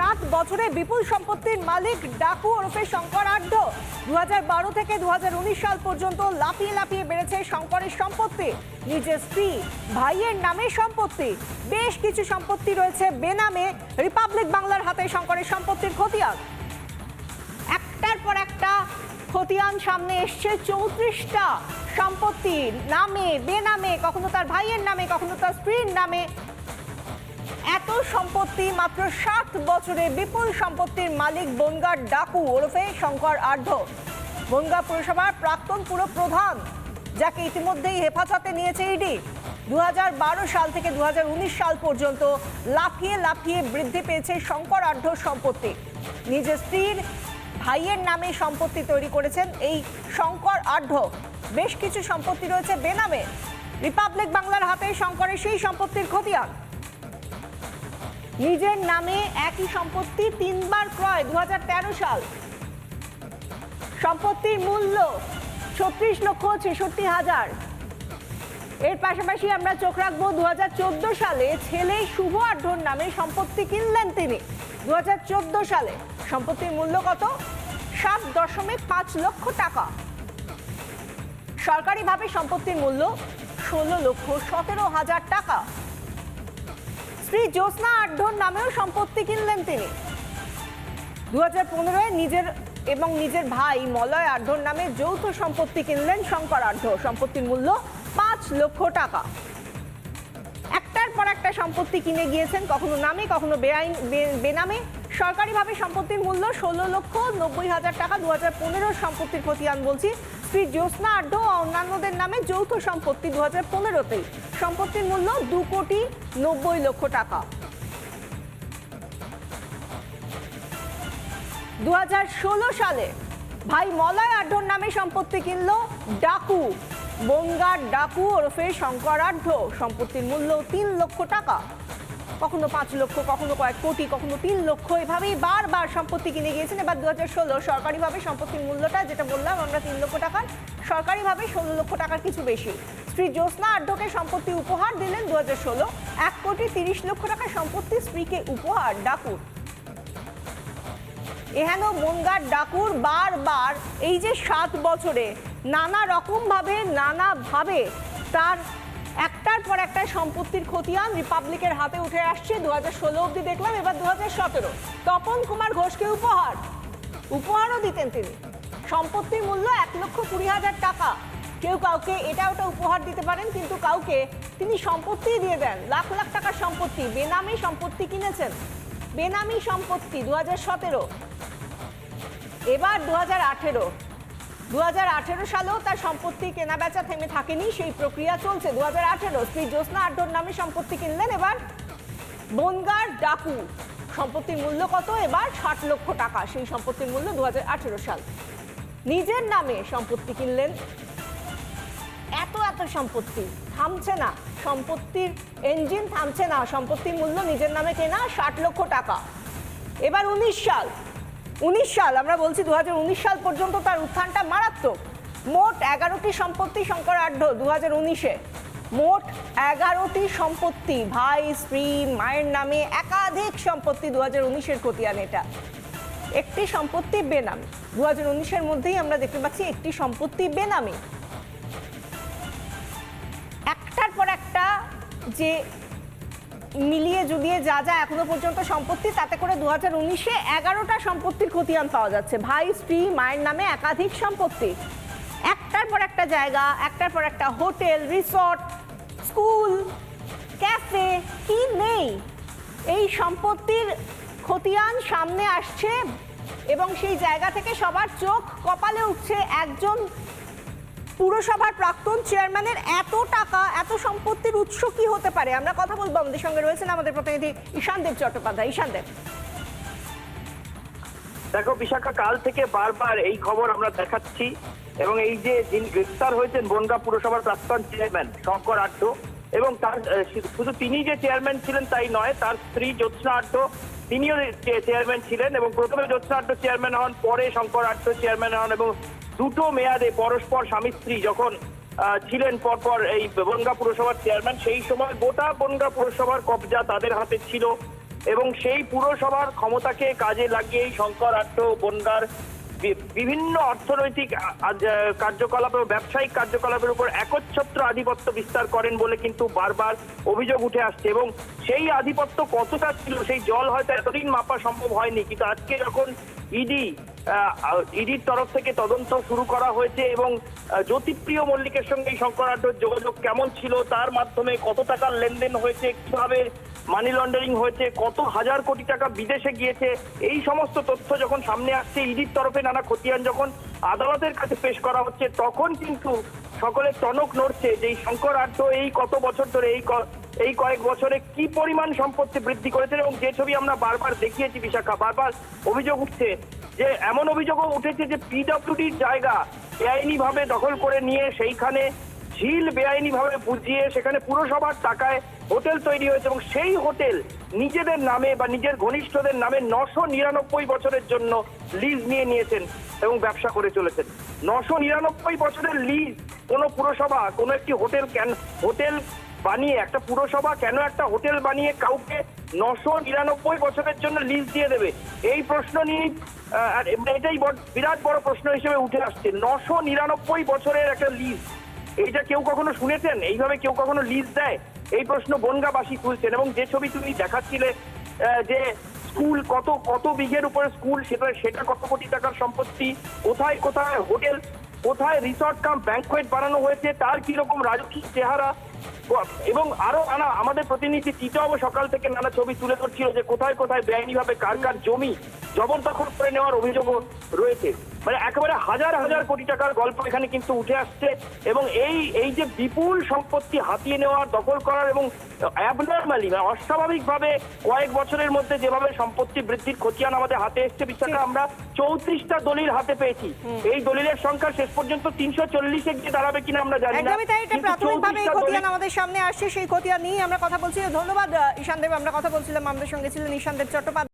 সাত বছরে বিপুল সম্পত্তির মালিক ডাকু ওরফে শঙ্কর আড্ড। দু বারো থেকে দু হাজার উনিশ সাল পর্যন্ত লাফিয়ে লাফিয়ে বেড়েছে শঙ্করের সম্পত্তি। নিজের স্ত্রী, ভাইয়ের নামে সম্পত্তি। বেশ কিছু সম্পত্তি রয়েছে বেনামে। রিপাবলিক বাংলার হাতে শঙ্করের সম্পত্তির খতিয়ান। একটার পর একটা খতিয়ান সামনে এসছে চৌত্রিশটা সম্পত্তি নামে, বেনামে, কখনো তার ভাইয়ের নামে, কখনো তার স্ত্রীর নামে। এত সম্পত্তি মাত্র সাত বছরে বিপুল সম্পত্তির মালিক বনগার ডাকু ওরফে শঙ্কর আর্ধ। বনগা পুরসভার প্রাক্তন পুর প্রধান, যাকে ইতিমধ্যেই হেফাজতে নিয়েছে ইডি। দু হাজার বারো সাল থেকে দু হাজার উনিশ সাল পর্যন্ত লাফিয়ে লাফিয়ে বৃদ্ধি পেয়েছে শঙ্কর আর্ধ সম্পত্তি। নিজের স্ত্রীর ভাইয়ের নামে সম্পত্তি তৈরি করেছেন এই শঙ্কর আর্ধ। বেশ কিছু সম্পত্তি রয়েছে বেনামে। রিপাবলিক বাংলার হাতে শঙ্করের সেই সম্পত্তির খতিয়ান। নিজের নামে একই সম্পত্তি তিনবার ক্রয় দু সাল। সম্পত্তির মূল্য ছত্রিশ লক্ষ ছেষট্টি হাজার। এর পাশাপাশি আমরা চোখ রাখব দু সালে ছেলে শুভ আঢ্যর নামে সম্পত্তি কিনলেন তিনি। দু হাজার চোদ্দ সালে সম্পত্তির মূল্য কত? সাত দশমিক পাঁচ লক্ষ টাকা। সরকারিভাবে সম্পত্তির মূল্য ষোলো লক্ষ সতেরো হাজার টাকা। স্ত্রী জ্যোৎস্না আঢ্যর নামেও সম্পত্তি কিনলেন তিনি। দু হাজার নিজের এবং নিজের ভাই মলয় আঢ্যর নামে যৌথ সম্পত্তি কিনলেন শঙ্কর আঢ্য সম্পত্তির মূল্য পাঁচ লক্ষ টাকা। একটার পর একটা সম্পত্তি কিনে গিয়েছেন, কখনো নামে, কখনো বেআইন বেনামে। সরকারিভাবে সম্পত্তির মূল্য ষোলো লক্ষ নব্বই হাজার টাকা। দু হাজার পনেরোর সম্পত্তির খতিয়ান বলছি শ্রী জ্যোৎস্না আঢ্য অন্যান্যদের নামে যৌথ সম্পত্তি দু হাজার পনেরোতেই সম্পত্তির মূল্য দু কোটি নব্বই লক্ষ টাকা। দু হাজার ষোলো সালে ভাই মলয় আঢ্যর নামে সম্পত্তি কিনলো ডাকু। বঙ্গার ডাকু ওরফে শঙ্কর আঢ্য সম্পত্তির মূল্য তিন লক্ষ টাকা। কখনো পাঁচ লক্ষ, কখনো কয়েক কোটি, কখনো তিন লক্ষ, এভাবেই বারবার সম্পত্তি কিনে গিয়েছেন। এবার দু হাজার ষোলো, সরকারিভাবে সম্পত্তির মূল্যটা যেটা বললাম আমরা তিন লক্ষ টাকার, সরকারিভাবে ষোলো লক্ষ টাকার কিছু বেশি। শ্রী জ্যোৎস্না আঢ্যকে সম্পত্তি উপহার দিলেন দু হাজার ষোলো, এক কোটি তিরিশ লক্ষ টাকার সম্পত্তি স্ত্রীকে উপহার, ডাকুর। এহেন মনগার ডাকুর বারবার এই যে সাত বছরে নানা রকমভাবে, নানাভাবে তার একটার পর একটা সম্পত্তির খতিয়ান রিপাবলিকের হাতে উঠে আসছে। দু হাজার ষোলো অব্দি দেখলাম, এবার দু হাজার সতেরো। তপন কুমার ঘোষকে উপহার। উপহারও দিতেন তিনি। সম্পত্তির মূল্য এক লক্ষ কুড়ি হাজার টাকা। কেউ কাউকে এটা ওটা উপহার দিতে পারেন, কিন্তু কাউকে তিনি সম্পত্তি দিয়ে দেন। লাখ লাখ টাকার সম্পত্তি, বেনামি সম্পত্তি কিনেছেন। বেনামি সম্পত্তি দু হাজার সতেরো। এবার দু হাজার আঠেরো। দু হাজার আঠেরো সালেও তার সম্পত্তি কেনাবেচা থেমে থাকেনি, সেই প্রক্রিয়া চলছে। দু হাজার আঠেরো শ্রী জ্যোৎস্না আড্ডর নামে সম্পত্তি কিনলেন। এবার বনগার ডাকু, সম্পত্তির মূল্য কত? এবার ষাট লক্ষ টাকা, সেই সম্পত্তির মূল্য দু হাজার আঠেরো সাল। নিজের নামে সম্পত্তি কিনলেন। এত এত সম্পত্তি, থামছে না। সম্পত্তির ইঞ্জিন থামছে না। সম্পত্তির মূল্য নিজের নামে কেনা ষাট লক্ষ টাকা। এবার উনিশ সাল উনিশ সাল, আমরা বলছি দু হাজার উনিশ সাল পর্যন্ত তার উত্থানটা মারাত্মক। মোট এগারোটি সম্পত্তি শঙ্কর আঢ্য দু হাজার উনিশে। মোট এগারোটি সম্পত্তি, ভাই, স্ত্রী, মায়ের নামে একাধিক সম্পত্তি দু হাজার উনিশের খতিয়ান এটা। একটি সম্পত্তি বেনামি দু হাজার উনিশের মধ্যেই আমরা দেখতে পাচ্ছি একটি সম্পত্তি বেনামি। একটার পর একটা যে মিলিয়ে জুলিয়ে যা যা এখনও পর্যন্ত সম্পত্তি, তাতে করে দু হাজার উনিশে এগারোটা সম্পত্তির খতিয়ান পাওয়া যাচ্ছে। ভাই, স্ত্রী, মায়ের নামে একাধিক সম্পত্তি। একটার পর একটা জায়গা, একটার পর একটা হোটেল, রিসর্ট, স্কুল, ক্যাফে, কি নেই? এই সম্পত্তির খতিয়ান সামনে আসছে এবং সেই জায়গা থেকে সবার চোখ কপালে উঠছে একজন পুরসভার প্রাক্তন চেয়ারম্যানের এত টাকা, এত সম্পত্তির উৎস কি হতে পারে? আমরা কথা বলব আমাদের সঙ্গে রয়েছেন আমাদের প্রতিনিধি ঈশান দেব চট্টোপাধ্যায়। ঈশান দেব দেখো, বিশাখা, কাল থেকে বারবার এই খবর আমরা দেখাচ্ছি এবং এই যে যিনি গ্রেফতার হয়েছেন বনগা পুরসভার প্রাক্তন চেয়ারম্যান শঙ্কর আড্ড এবং তার শুধু তিনি যে চেয়ারম্যান ছিলেন তাই নয়, তার স্ত্রী জ্যোৎস্না আড্ড তিনিও চেয়ারম্যান ছিলেন এবং প্রথমে জ্যোৎস্না আড্ড চেয়ারম্যান হন, পরে শঙ্কর আড্ড চেয়ারম্যান হন এবং দুটো মেয়াদে পরস্পর স্বামী স্ত্রী যখন ছিলেন পরপর এই বনগা পুরসভার চেয়ারম্যান, সেই সময় গোটা বনগা পুরসভার কবজা তাদের হাতে ছিল এবং সেই পুরসভার ক্ষমতাকে কাজে লাগিয়ে এই শঙ্কর আট্ট বনগার বিভিন্ন অর্থনৈতিক কার্যকলাপ এবং ব্যবসায়িক কার্যকলাপের উপর একচ্ছত্র আধিপত্য বিস্তার করেন বলে কিন্তু বারবার অভিযোগ উঠে আসছে এবং সেই আধিপত্য কতটা ছিল, সেই জল হয়তো এতদিন মাপা সম্ভব হয়নি, কিন্তু আজকে যখন ইডি ইডির তরফ থেকে তদন্ত শুরু করা হয়েছে এবং জ্যোতিপ্রিয় মল্লিকের সঙ্গে এই শঙ্করাঢ্যর যোগাযোগ কেমন ছিল, তার মাধ্যমে কত টাকার লেনদেন হয়েছে, কীভাবে মানি লন্ডারিং হয়েছে, কত হাজার কোটি টাকা বিদেশে গিয়েছে, এই সমস্ত তথ্য যখন সামনে আসছে, ইডির তরফে নানা খতিয়ান যখন আদালতের কাছে পেশ করা হচ্ছে, তখন কিন্তু সকলে টনক নড়ছে যে এই শঙ্কর আড্ড এই কত বছর ধরে এই এই কয়েক বছরে কি পরিমাণ সম্পত্তি বৃদ্ধি করেছে এবং যে ছবি আমরা বারবার দেখিয়েছি বিশাখা, বারবার অভিযোগ উঠছে যে এমন অভিযোগও উঠেছে যে পিডব্লিউডির জায়গা বেআইনি ভাবে দখল করে নিয়ে সেইখানে ঝিল বেআইনি ভাবে বুঝিয়ে সেখানে পুরসভার টাকায় হোটেল তৈরি হয়েছে এবং সেই হোটেল নিজেদের নামে বা নিজের ঘনিষ্ঠদের নামে নশো নিরানব্বই বছরের জন্য লিজ নিয়ে নিয়েছেন এবং ব্যবসা করে চলেছেন। নশো নিরানব্বই বছরের লিজ কোনো পুরসভা, কোনো একটি হোটেল কেন হোটেল বানিয়ে একটা পুরসভা কেন একটা হোটেল বানিয়ে কাউকে নশো নিরানব্বই বছরের জন্য লিজ দিয়ে দেবে? এই প্রশ্ন নিয়ে এটাই বিরাট বড় প্রশ্ন হিসেবে উঠে আসছে। নশো নিরানব্বই বছরের একটা লিজ এইটা কেউ কখনো শুনেছেন? এইভাবে কেউ কখনো লিজ দেয়? এই প্রশ্ন বনগাবাসী তুলছেন এবং যে ছবি তুমি দেখাচ্ছিলে যে স্কুল কত কত বিঘের উপরে স্কুল, সেটা সেটা কত কোটি টাকার সম্পত্তি, কোথায় কোথায় হোটেল, কোথায় রিসর্ট কাম ব্যাংকোয়েট বানানো হয়েছে, তার কীরকম রাজকীয় চেহারা এবং আরও আনা আমাদের প্রতিনিধি টিটাও সকাল থেকে নানা ছবি তুলে ধরছিল যে কোথায় কোথায় বেআইনিভাবে কার কার জমি জবরদখল করে নেওয়ার অভিযোগও রয়েছে। মানে একেবারে হাজার হাজার কোটি টাকার গল্প এখানে কিন্তু উঠে আসছে এবং এই এই যে বিপুল সম্পত্তি হাতিয়ে নেওয়ার দখল করার এবং অ্যাবনর্মালি মানে অস্বাভাবিকভাবে কয়েক বছরের মধ্যে যেভাবে সম্পত্তি বৃদ্ধির খতিয়ান আমাদের হাতে এসছে বিশাখা আমরা চৌত্রিশটা দলিল হাতে পেয়েছি। এই দলিলের সংখ্যা শেষ পর্যন্ত তিনশো চল্লিশে গিয়ে দাঁড়াবে কিনা আমরা জানি না। প্রাথমিকভাবে এই খতিয়ান আমাদের সামনে আসছে সেই খতিয়ান নিয়ে আমরা কথা বলছি। ধন্যবাদ ঈশান দেব আমরা কথা বলছিলাম আমাদের সঙ্গে ছিলেন ঈশান দেব চট্টোপাধ্যায়।